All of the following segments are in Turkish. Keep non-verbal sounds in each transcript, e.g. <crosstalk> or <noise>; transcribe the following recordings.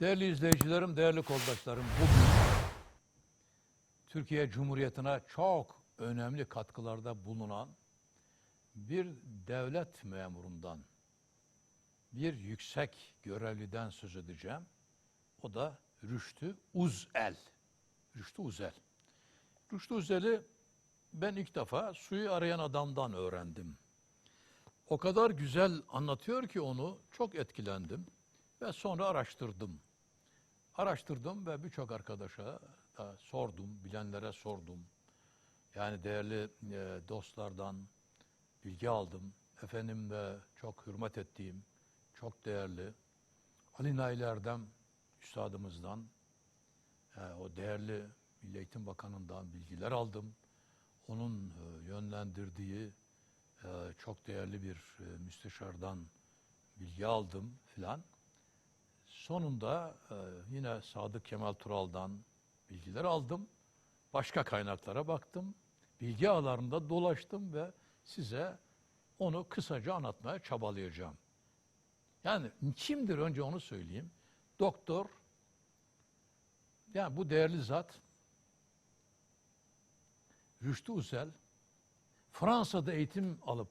Değerli izleyicilerim, değerli koldaşlarım, bugün Türkiye Cumhuriyeti'ne çok önemli katkılarda bulunan bir devlet memurundan, bir yüksek görevliden söz edeceğim. O da Rüştü Uzel. Rüştü Uzel. Rüştü Uzel'i ben ilk defa suyu arayan adamdan öğrendim. O kadar güzel anlatıyor ki onu çok etkilendim ve sonra araştırdım. Araştırdım ve birçok arkadaşa da sordum, bilenlere sordum. Yani değerli e, dostlardan bilgi aldım. Efendim de çok hürmet ettiğim, çok değerli Ali Nail Erdem üstadımızdan, e, o değerli Milli Eğitim Bakanı'ndan bilgiler aldım. Onun e, yönlendirdiği çok değerli bir müsteşardan bilgi aldım filan. Sonunda e, yine Sadık Kemal Tural'dan bilgiler aldım. Başka kaynaklara baktım. Bilgi ağlarında dolaştım ve size onu kısaca anlatmaya çabalayacağım. Yani kimdir önce onu söyleyeyim. Doktor, yani bu değerli zat Rüştü Uzel Fransa'da eğitim alıp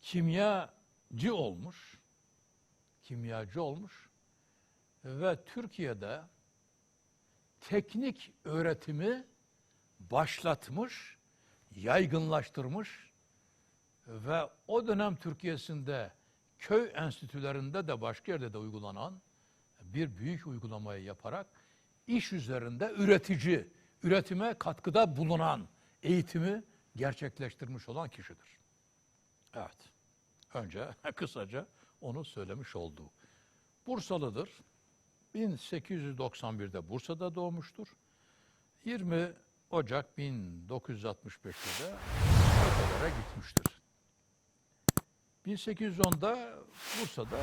kimyacı olmuş, kimyacı olmuş ve Türkiye'de teknik öğretimi başlatmış, yaygınlaştırmış ve o dönem Türkiye'sinde köy enstitülerinde de başka yerde de uygulanan bir büyük uygulamayı yaparak iş üzerinde üretici, üretime katkıda bulunan eğitimi gerçekleştirmiş olan kişidir. Evet. Önce <laughs> kısaca onu söylemiş olduğu. Bursalıdır. 1891'de Bursa'da doğmuştur. 20 Ocak 1965'te de Ankara'ya gitmiştir. 1810'da Bursa'da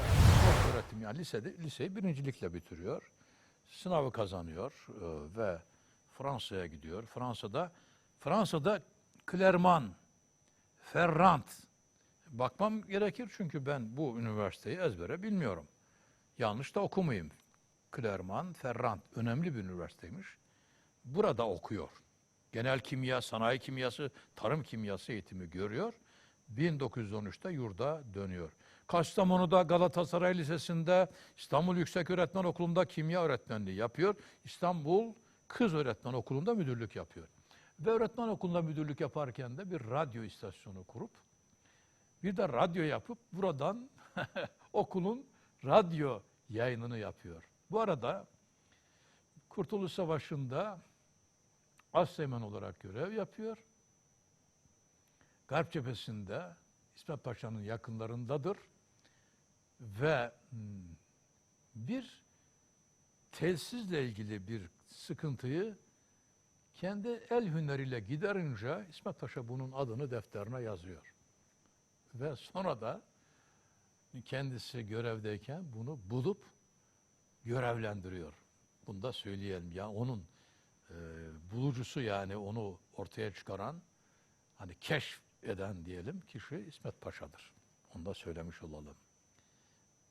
öğretim yani lisede, liseyi birincilikle bitiriyor. Sınavı kazanıyor e, ve Fransa'ya gidiyor. Fransa'da Fransa'da Clermont, Ferrand bakmam gerekir çünkü ben bu üniversiteyi ezbere bilmiyorum. Yanlış da okumayayım. Clermont, Ferrand önemli bir üniversiteymiş. Burada okuyor. Genel kimya, sanayi kimyası, tarım kimyası eğitimi görüyor. 1913'te yurda dönüyor. Kastamonu'da Galatasaray Lisesi'nde İstanbul Yükseköğretmen Okulu'nda kimya öğretmenliği yapıyor. İstanbul Kız Öğretmen Okulu'nda müdürlük yapıyor. Ve öğretmen okulunda müdürlük yaparken de bir radyo istasyonu kurup bir de radyo yapıp buradan <laughs> okulun radyo yayınını yapıyor. Bu arada Kurtuluş Savaşı'nda Asteğmen olarak görev yapıyor. Garp cephesinde İsmet Paşa'nın yakınlarındadır ve hmm, bir telsizle ilgili bir sıkıntıyı kendi el hüneriyle giderince İsmet Paşa bunun adını defterine yazıyor. Ve sonra da kendisi görevdeyken bunu bulup görevlendiriyor. Bunu da söyleyelim. Ya onun e, bulucusu yani onu ortaya çıkaran hani keşf eden diyelim kişi İsmet Paşa'dır. Onu da söylemiş olalım.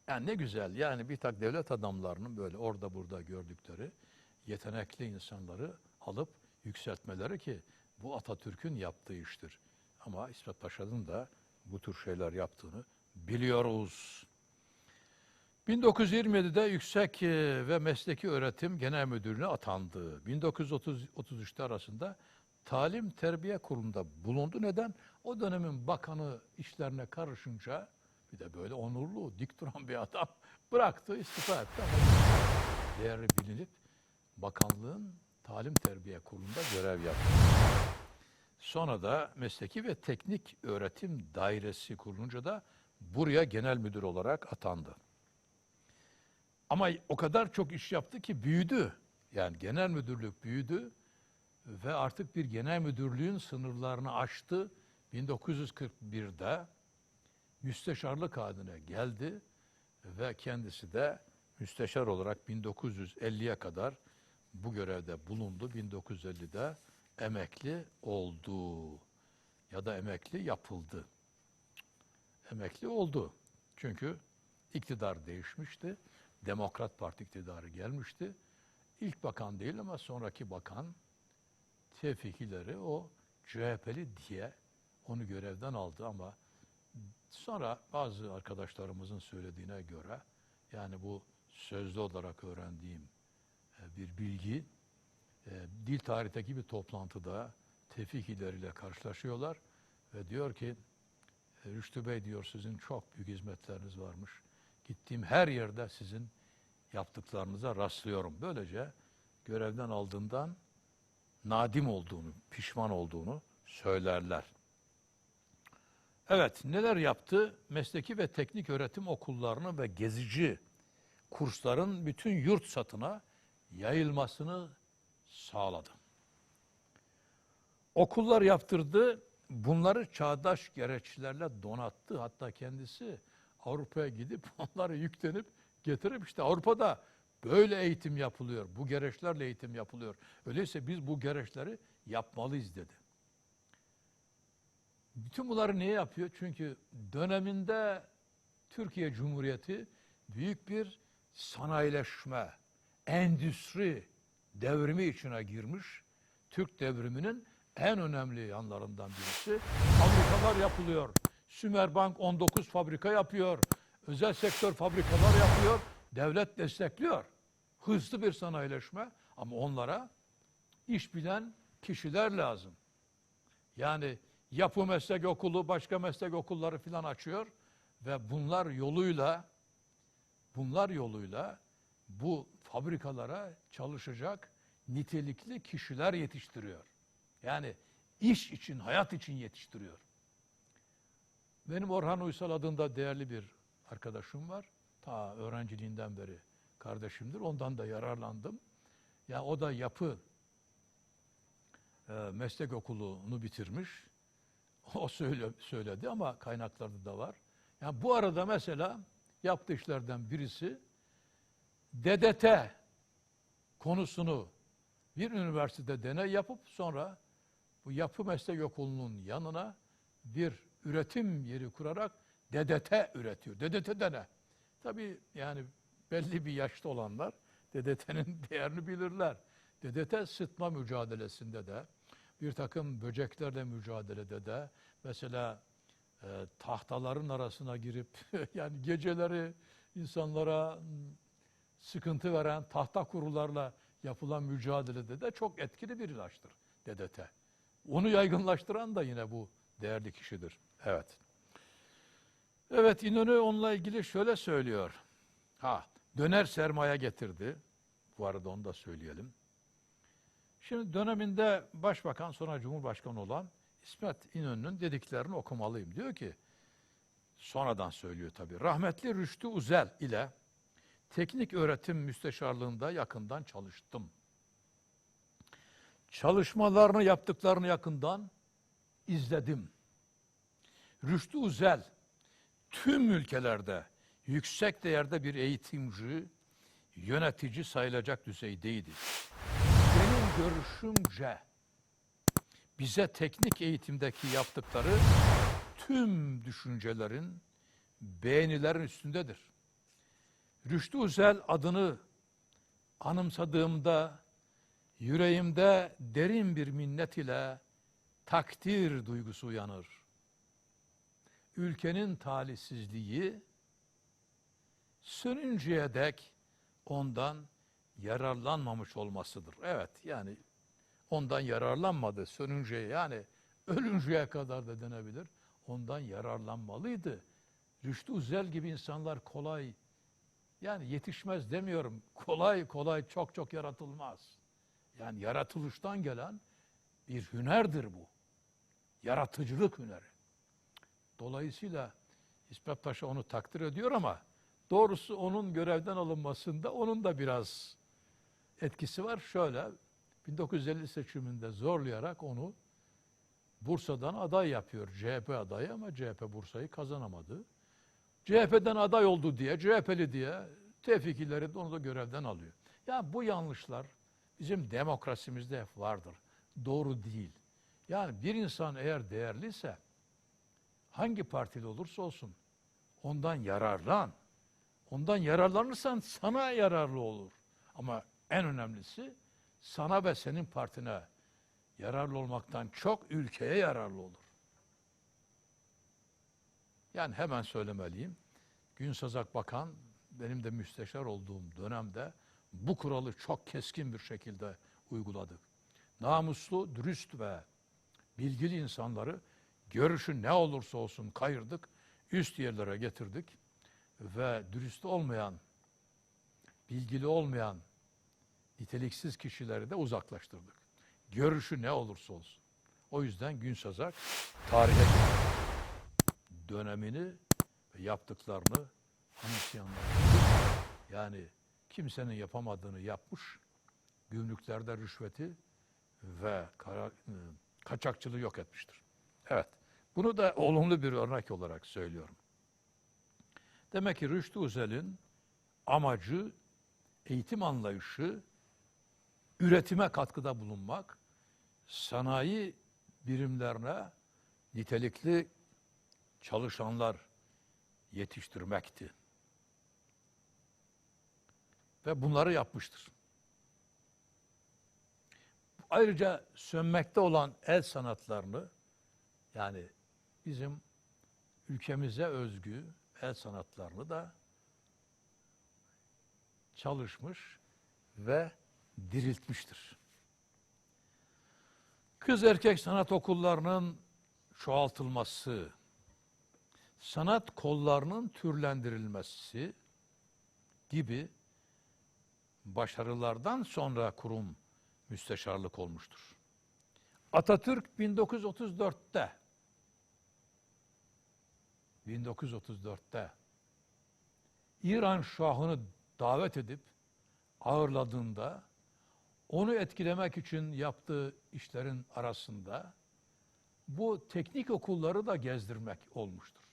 Yani ne güzel yani bir tak devlet adamlarının böyle orada burada gördükleri yetenekli insanları alıp yükseltmeleri ki bu Atatürk'ün yaptığı iştir. Ama İsmet Paşa'nın da bu tür şeyler yaptığını biliyoruz. 1927'de Yüksek e, ve Mesleki Öğretim Genel Müdürlüğüne atandı. 1933'te arasında Talim Terbiye Kurulu'nda bulundu. Neden? O dönemin bakanı işlerine karışınca bir de böyle onurlu, dik duran bir adam <laughs> bıraktı, istifa etti ama bilinip bakanlığın Talim Terbiye Kurulu'nda görev yaptı. Sonra da Mesleki ve Teknik Öğretim Dairesi kurulunca da buraya genel müdür olarak atandı. Ama o kadar çok iş yaptı ki büyüdü. Yani genel müdürlük büyüdü ve artık bir genel müdürlüğün sınırlarını aştı. 1941'de müsteşarlık haline geldi ve kendisi de müsteşar olarak 1950'ye kadar bu görevde bulundu. 1950'de emekli oldu ya da emekli yapıldı. Emekli oldu. Çünkü iktidar değişmişti Demokrat Parti iktidarı gelmişti. İlk bakan değil ama sonraki bakan tevfikileri o CHP'li diye onu görevden aldı ama sonra bazı arkadaşlarımızın söylediğine göre yani bu sözlü olarak öğrendiğim e, bir bilgi e, dil tarihteki bir toplantıda Tevfik ileriyle karşılaşıyorlar ve diyor ki "E, Rüştü Bey diyor sizin çok büyük hizmetleriniz varmış. Gittiğim her yerde sizin yaptıklarınıza rastlıyorum. Böylece görevden aldığından nadim olduğunu, pişman olduğunu söylerler. Evet, neler yaptı? Mesleki ve teknik öğretim okullarını ve gezici kursların bütün yurt satına yayılmasını sağladı. Okullar yaptırdı, bunları çağdaş gereçlerle donattı. Hatta kendisi Avrupa'ya gidip <laughs> onları yüklenip getirip işte Avrupa'da böyle eğitim yapılıyor, bu gereçlerle eğitim yapılıyor. Öyleyse biz bu gereçleri yapmalıyız dedi. Bütün bunları niye yapıyor? Çünkü döneminde Türkiye Cumhuriyeti büyük bir sanayileşme, endüstri devrimi içine girmiş. Türk devriminin en önemli yanlarından birisi. Fabrikalar yapılıyor. Sümerbank 19 fabrika yapıyor. Özel sektör fabrikalar yapıyor. Devlet destekliyor. Hızlı bir sanayileşme ama onlara iş bilen kişiler lazım. Yani yapı meslek okulu, başka meslek okulları filan açıyor ve bunlar yoluyla bunlar yoluyla bu fabrikalara çalışacak nitelikli kişiler yetiştiriyor. Yani iş için, hayat için yetiştiriyor. Benim Orhan Uysal adında değerli bir arkadaşım var. Ta öğrenciliğinden beri kardeşimdir. Ondan da yararlandım. Ya o da yapı e, meslek okulunu bitirmiş. <laughs> O söyle, söyledi ama kaynaklarda da var. Yani bu arada mesela yaptığı işlerden birisi DDT konusunu bir üniversitede deney yapıp sonra bu yapı meslek okulunun yanına bir üretim yeri kurarak DDT üretiyor. DDT de ne? Tabii yani belli bir yaşta olanlar DDT'nin <laughs> değerini bilirler. DDT sıtma mücadelesinde de bir takım böceklerle mücadelede de mesela e, tahtaların arasına girip <laughs> yani geceleri insanlara sıkıntı veren tahta kurularla yapılan mücadelede de çok etkili bir ilaçtır DDT. Onu yaygınlaştıran da yine bu değerli kişidir. Evet. Evet İnönü onunla ilgili şöyle söylüyor. Ha döner sermaye getirdi. Bu arada onu da söyleyelim. Şimdi döneminde başbakan sonra cumhurbaşkanı olan İsmet İnönü'nün dediklerini okumalıyım. Diyor ki sonradan söylüyor tabii. Rahmetli Rüştü Uzel ile teknik öğretim müsteşarlığında yakından çalıştım. Çalışmalarını yaptıklarını yakından izledim. Rüştü Uzel tüm ülkelerde yüksek değerde bir eğitimci, yönetici sayılacak düzeydeydi. Benim görüşümce bize teknik eğitimdeki yaptıkları tüm düşüncelerin, beğenilerin üstündedir. Rüştü Uzel adını anımsadığımda yüreğimde derin bir minnet ile takdir duygusu uyanır. Ülkenin talihsizliği sönünceye dek ondan yararlanmamış olmasıdır. Evet yani ondan yararlanmadı sönünceye yani ölünceye kadar da denebilir. Ondan yararlanmalıydı. Rüştü Uzel gibi insanlar kolay yani yetişmez demiyorum. Kolay kolay çok çok yaratılmaz. Yani yaratılıştan gelen bir hünerdir bu. Yaratıcılık hüneri. Dolayısıyla İsmet Paşa onu takdir ediyor ama doğrusu onun görevden alınmasında onun da biraz etkisi var. Şöyle 1950 seçiminde zorlayarak onu Bursa'dan aday yapıyor. CHP adayı ama CHP Bursa'yı kazanamadı. CHP'den aday oldu diye, CHP'li diye tevfikilleri de onu da görevden alıyor. Ya bu yanlışlar bizim demokrasimizde vardır. Doğru değil. Yani bir insan eğer değerliyse hangi partili olursa olsun ondan yararlan. Ondan yararlanırsan sana yararlı olur. Ama en önemlisi sana ve senin partine yararlı olmaktan çok ülkeye yararlı olur. Yani hemen söylemeliyim. Gün Sazak Bakan benim de müsteşar olduğum dönemde bu kuralı çok keskin bir şekilde uyguladı. Namuslu, dürüst ve bilgili insanları görüşü ne olursa olsun kayırdık, üst yerlere getirdik ve dürüst olmayan, bilgili olmayan, niteliksiz kişileri de uzaklaştırdık. Görüşü ne olursa olsun. O yüzden Gün Sazak tarihe. Dönemini ve yaptıklarını anımsayanlar. Yani kimsenin yapamadığını yapmış, gümrüklerde rüşveti ve kara, e, kaçakçılığı yok etmiştir. Evet, bunu da olumlu bir örnek olarak söylüyorum. Demek ki Rüştü Özel'in amacı, eğitim anlayışı, üretime katkıda bulunmak, sanayi birimlerine nitelikli çalışanlar yetiştirmekti. Ve bunları yapmıştır. Ayrıca sönmekte olan el sanatlarını yani bizim ülkemize özgü el sanatlarını da çalışmış ve diriltmiştir. Kız erkek sanat okullarının çoğaltılması, sanat kollarının türlendirilmesi gibi başarılardan sonra kurum müsteşarlık olmuştur. Atatürk 1934'te 1934'te İran Şahı'nı davet edip ağırladığında onu etkilemek için yaptığı işlerin arasında bu teknik okulları da gezdirmek olmuştur.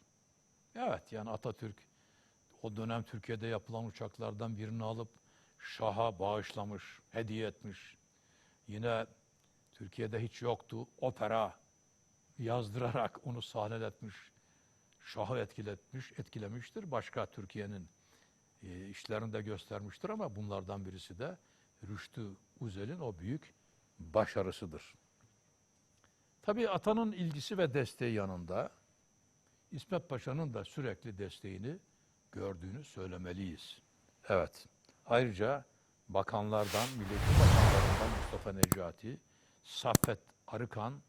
Evet yani Atatürk o dönem Türkiye'de yapılan uçaklardan birini alıp Şah'a bağışlamış, hediye etmiş. Yine Türkiye'de hiç yoktu. Opera yazdırarak onu sahneletmiş. Şah'ı etkiletmiş, etkilemiştir. Başka Türkiye'nin e, işlerini de göstermiştir ama bunlardan birisi de Rüştü Uzel'in o büyük başarısıdır. Tabii atanın ilgisi ve desteği yanında İsmet Paşa'nın da sürekli desteğini gördüğünü söylemeliyiz. Evet. Ayrıca bakanlardan, milletin bakanlarından Mustafa Necati, Saffet Arıkan,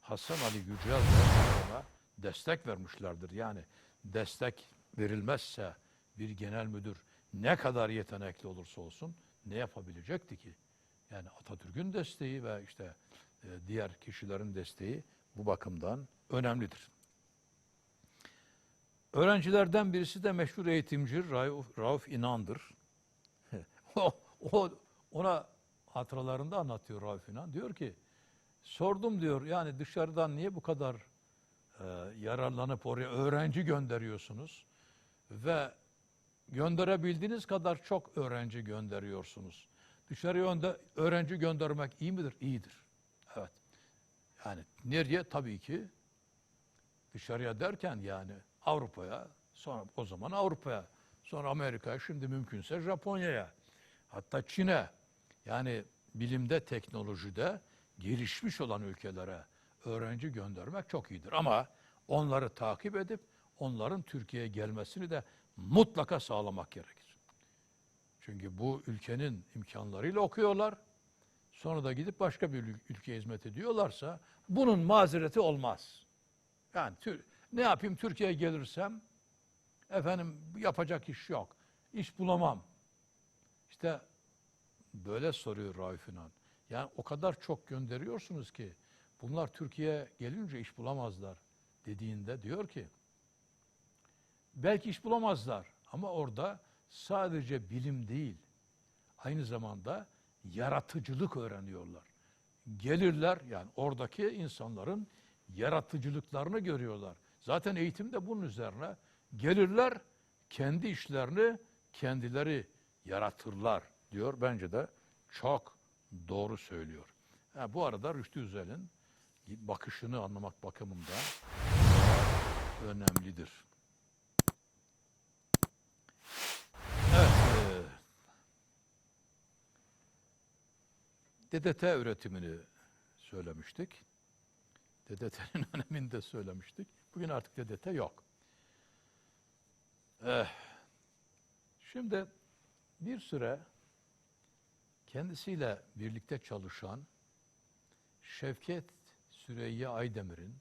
Hasan Ali Yücel de destek vermişlerdir. Yani destek verilmezse bir genel müdür ne kadar yetenekli olursa olsun ne yapabilecekti ki? Yani Atatürk'ün desteği ve işte e, diğer kişilerin desteği bu bakımdan önemlidir. Öğrencilerden birisi de meşhur eğitimci Rauf, Rauf İnan'dır. <laughs> o, o ona hatıralarında anlatıyor Rauf İnan. Diyor ki sordum diyor yani dışarıdan niye bu kadar e, yararlanıp oraya öğrenci gönderiyorsunuz ve gönderebildiğiniz kadar çok öğrenci gönderiyorsunuz. Dışarıya önde öğrenci göndermek iyi midir? İyidir. Evet. Yani nereye? Tabii ki dışarıya derken yani Avrupa'ya, sonra o zaman Avrupa'ya, sonra Amerika'ya, şimdi mümkünse Japonya'ya, hatta Çin'e. Yani bilimde, teknolojide gelişmiş olan ülkelere öğrenci göndermek çok iyidir. Ama onları takip edip onların Türkiye'ye gelmesini de mutlaka sağlamak gerekir. Çünkü bu ülkenin imkanlarıyla okuyorlar. Sonra da gidip başka bir ülkeye hizmet ediyorlarsa bunun mazereti olmaz. Yani ne yapayım Türkiye'ye gelirsem efendim yapacak iş yok. İş bulamam. İşte böyle soruyor Raif İnan. Yani o kadar çok gönderiyorsunuz ki bunlar Türkiye'ye gelince iş bulamazlar dediğinde diyor ki belki iş bulamazlar ama orada sadece bilim değil aynı zamanda yaratıcılık öğreniyorlar. Gelirler yani oradaki insanların yaratıcılıklarını görüyorlar. Zaten eğitim de bunun üzerine gelirler kendi işlerini kendileri yaratırlar diyor. Bence de çok doğru söylüyor. Ha, bu arada Rüştü Üzel'in bakışını anlamak bakımından önemlidir. DDT e, üretimini söylemiştik. DDT'nin <laughs> önemini de söylemiştik. Bugün artık DDT yok. Eh, şimdi bir süre kendisiyle birlikte çalışan Şevket Süreyya Aydemir'in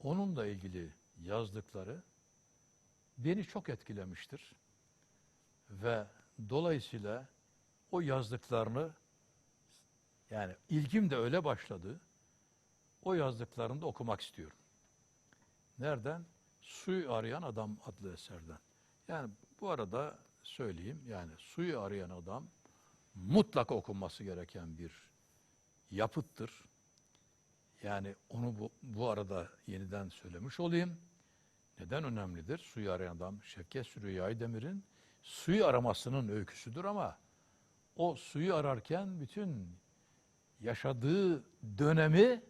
onunla ilgili yazdıkları beni çok etkilemiştir. Ve dolayısıyla o yazdıklarını yani ilgim de öyle başladı. O yazdıklarını da okumak istiyorum. Nereden? Suyu Arayan Adam adlı eserden. Yani bu arada söyleyeyim yani suyu arayan adam mutlaka okunması gereken bir yapıttır. Yani onu bu, bu arada yeniden söylemiş olayım. Neden önemlidir? Suyu arayan adam Şevket Süreyya Aydemir'in suyu aramasının öyküsüdür ama o suyu ararken bütün yaşadığı dönemi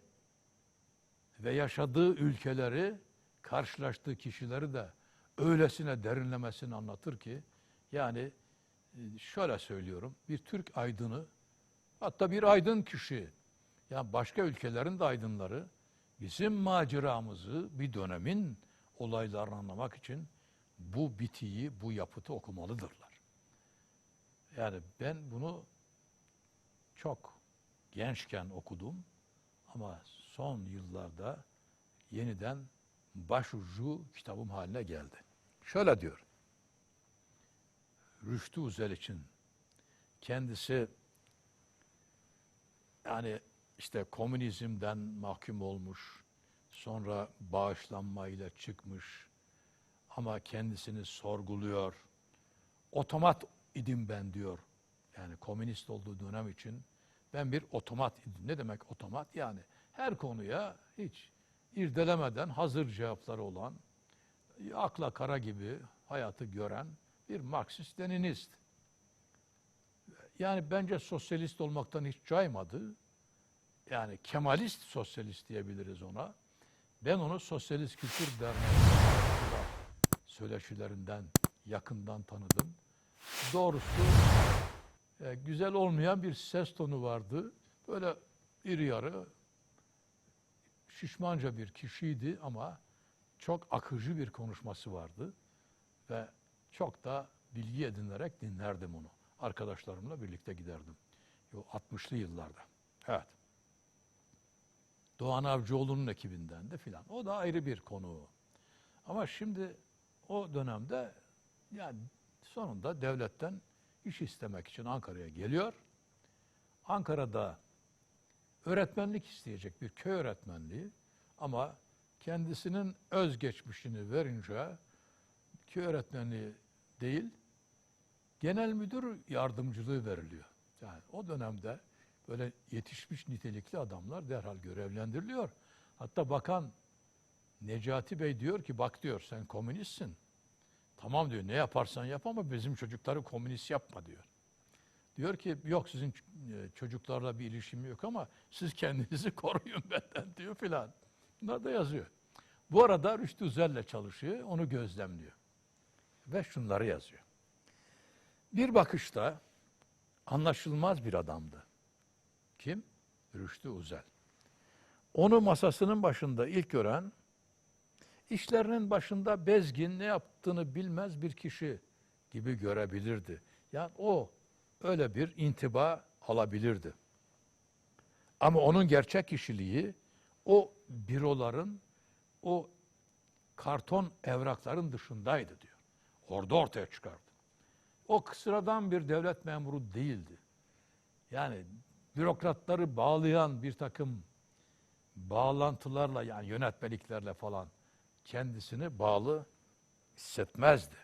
ve yaşadığı ülkeleri, karşılaştığı kişileri de öylesine derinlemesine anlatır ki yani e, şöyle söylüyorum bir Türk aydını hatta bir aydın kişi yani başka ülkelerin de aydınları bizim maceramızı bir dönemin olaylarını anlamak için bu bitiyi, bu yapıtı okumalıdırlar. Yani ben bunu çok gençken okudum ama son yıllarda yeniden başucu kitabım haline geldi. Şöyle diyor. Rüştü Uzel için kendisi yani işte komünizmden mahkum olmuş, sonra bağışlanmayla çıkmış ama kendisini sorguluyor. Otomat idim ben diyor. Yani komünist olduğu dönem için ben bir otomat idim. Ne demek otomat? Yani her konuya hiç irdelemeden hazır cevapları olan, akla kara gibi hayatı gören bir Marksist Leninist. Yani bence sosyalist olmaktan hiç caymadı. Yani Kemalist sosyalist diyebiliriz ona. Ben onu Sosyalist Kültür Derneği söyleşilerinden yakından tanıdım. Doğrusu e, güzel olmayan bir ses tonu vardı. Böyle iri yarı şişmanca bir kişiydi ama çok akıcı bir konuşması vardı ve çok da bilgi edinerek dinlerdim onu. Arkadaşlarımla birlikte giderdim. Yo 60'lı yıllarda. Evet. Doğan Avcıoğlu'nun ekibinden de filan. O da ayrı bir konu. Ama şimdi o dönemde yani sonunda devletten iş istemek için Ankara'ya geliyor. Ankara'da öğretmenlik isteyecek bir köy öğretmenliği ama kendisinin özgeçmişini verince köy öğretmenliği değil genel müdür yardımcılığı veriliyor. Yani o dönemde böyle yetişmiş nitelikli adamlar derhal görevlendiriliyor. Hatta bakan Necati Bey diyor ki bak diyor sen komünistsin. Tamam diyor ne yaparsan yap ama bizim çocukları komünist yapma diyor. Diyor ki yok sizin e, çocuklarla bir ilişkim yok ama siz kendinizi <laughs> koruyun benden diyor filan. Bunlar da yazıyor. Bu arada Rüştü Özel'le çalışıyor, onu gözlemliyor. Ve şunları yazıyor. Bir bakışta anlaşılmaz bir adamdı. Kim? Rüştü Uzel. Onu masasının başında ilk gören, işlerinin başında bezgin ne yaptığını bilmez bir kişi gibi görebilirdi. Yani o öyle bir intiba alabilirdi. Ama onun gerçek kişiliği o büroların, o karton evrakların dışındaydı diyor. Orada ortaya çıkardı. O sıradan bir devlet memuru değildi. Yani bürokratları bağlayan bir takım bağlantılarla yani yönetmeliklerle falan kendisini bağlı hissetmezdi.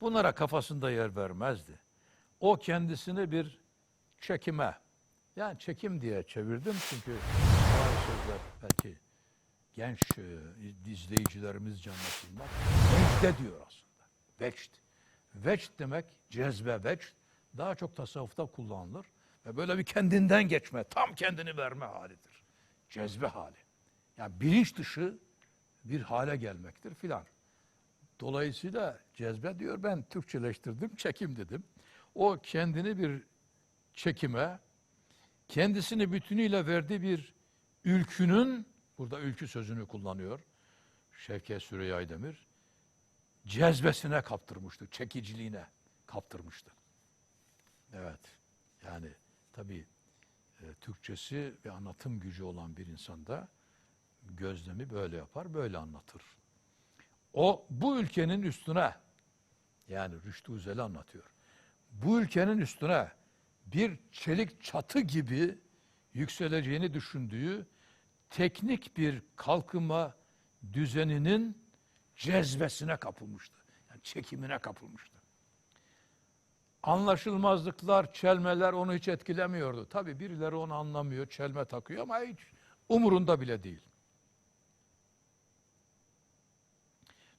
Bunlara kafasında yer vermezdi. O kendisini bir çekime, yani çekim diye çevirdim çünkü bazı sözler belki genç e, izleyicilerimiz canlasınlar. Vecde diyor aslında. Vecd. Vecd demek cezbe vecd. Daha çok tasavvufta kullanılır. Ve böyle bir kendinden geçme, tam kendini verme halidir. Cezbe hali. Yani bilinç dışı bir hale gelmektir filan. Dolayısıyla cezbe diyor ben Türkçeleştirdim, çekim dedim. O kendini bir çekime, kendisini bütünüyle verdiği bir ülkünün, burada ülkü sözünü kullanıyor Şevket Süreyya Aydemir, cezbesine kaptırmıştı, çekiciliğine kaptırmıştı. Evet, yani tabii e, Türkçesi ve anlatım gücü olan bir insanda gözlemi böyle yapar, böyle anlatır. O bu ülkenin üstüne, yani Rüştü Üzel'i anlatıyor. Bu ülkenin üstüne bir çelik çatı gibi yükseleceğini düşündüğü teknik bir kalkınma düzeninin cezbesine kapılmıştı. Yani çekimine kapılmıştı. Anlaşılmazlıklar, çelmeler onu hiç etkilemiyordu. Tabi birileri onu anlamıyor, çelme takıyor ama hiç umurunda bile değil.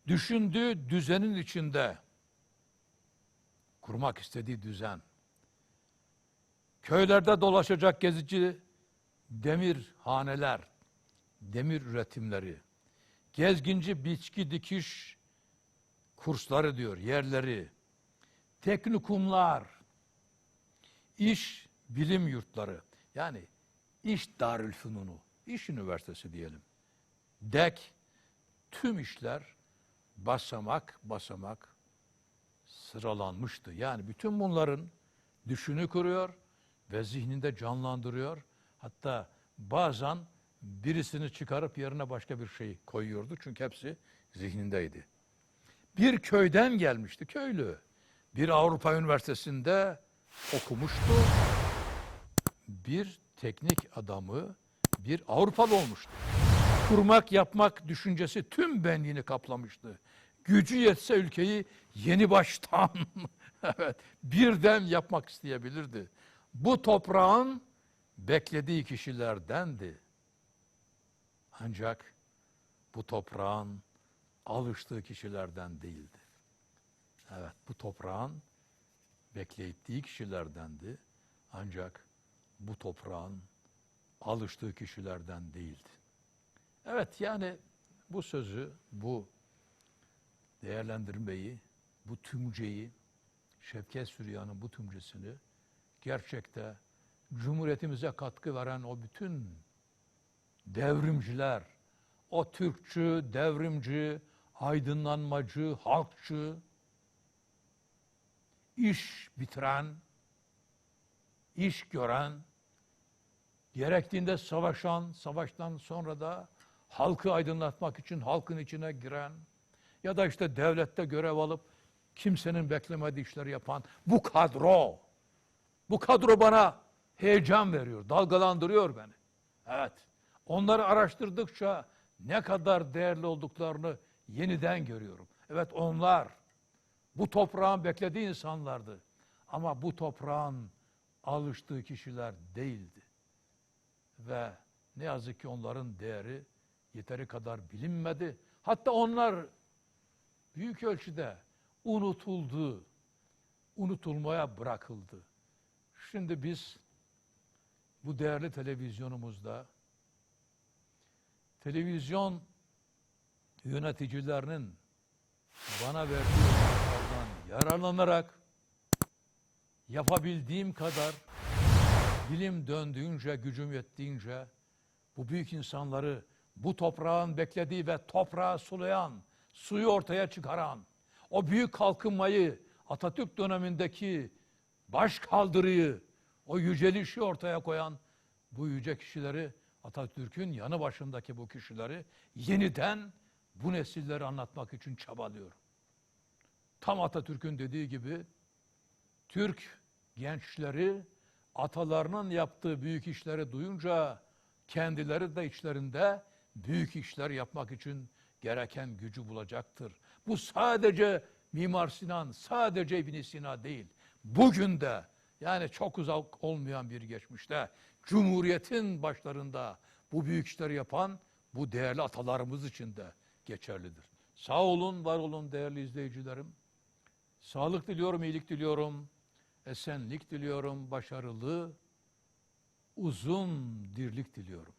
Düşündüğü düzenin içinde kurmak istediği düzen, köylerde dolaşacak gezici demir haneler, demir üretimleri, gezginci biçki dikiş kursları diyor, yerleri, teknikumlar, iş bilim yurtları, yani iş darülfünunu, iş üniversitesi diyelim. Dek, tüm işler basamak basamak sıralanmıştı. Yani bütün bunların düşünü kuruyor ve zihninde canlandırıyor. Hatta bazen birisini çıkarıp yerine başka bir şey koyuyordu. Çünkü hepsi zihnindeydi. Bir köyden gelmişti, köylü. Bir Avrupa Üniversitesi'nde okumuştu. Bir teknik adamı, bir Avrupalı olmuştu. Kurmak, yapmak düşüncesi tüm benliğini kaplamıştı. Gücü yetse ülkeyi yeni baştan <laughs> evet, birden yapmak isteyebilirdi. Bu toprağın beklediği kişilerdendi. Ancak bu toprağın alıştığı kişilerden değildi. Evet, bu toprağın bekleyittiği kişilerdendi. Ancak bu toprağın alıştığı kişilerden değildi. Evet, yani bu sözü, bu değerlendirmeyi, bu tümceyi, Şevket Sürya'nın bu tümcesini gerçekte Cumhuriyetimize katkı veren o bütün devrimciler, o Türkçü, devrimci, aydınlanmacı, halkçı, iş bitiren, iş gören, gerektiğinde savaşan, savaştan sonra da halkı aydınlatmak için halkın içine giren ya da işte devlette görev alıp kimsenin beklemediği işleri yapan bu kadro, bu kadro bana heyecan veriyor, dalgalandırıyor beni. Evet, onları araştırdıkça ne kadar değerli olduklarını yeniden görüyorum. Evet onlar bu toprağın beklediği insanlardı. Ama bu toprağın alıştığı kişiler değildi. Ve ne yazık ki onların değeri yeteri kadar bilinmedi. Hatta onlar büyük ölçüde unutuldu, unutulmaya bırakıldı. Şimdi biz bu değerli televizyonumuzda televizyon yöneticilerinin bana verdiği olanaklardan yararlanarak yapabildiğim kadar dilim döndüğünce, gücüm yettiğince bu büyük insanları bu toprağın beklediği ve toprağı sulayan, suyu ortaya çıkaran, o büyük kalkınmayı Atatürk dönemindeki baş kaldırıyı, o yücelişi ortaya koyan bu yüce kişileri Atatürk'ün yanı başındaki bu kişileri yeniden bu nesilleri anlatmak için çabalıyorum. Tam Atatürk'ün dediği gibi Türk gençleri atalarının yaptığı büyük işleri duyunca kendileri de içlerinde büyük işler yapmak için gereken gücü bulacaktır. Bu sadece Mimar Sinan, sadece ibn Sina değil. Bugün de yani çok uzak olmayan bir geçmişte Cumhuriyet'in başlarında bu büyük işleri yapan bu değerli atalarımız için de geçerlidir. Sağ olun, var olun değerli izleyicilerim. Sağlık diliyorum, iyilik diliyorum. Esenlik diliyorum, başarılı, uzun dirlik diliyorum.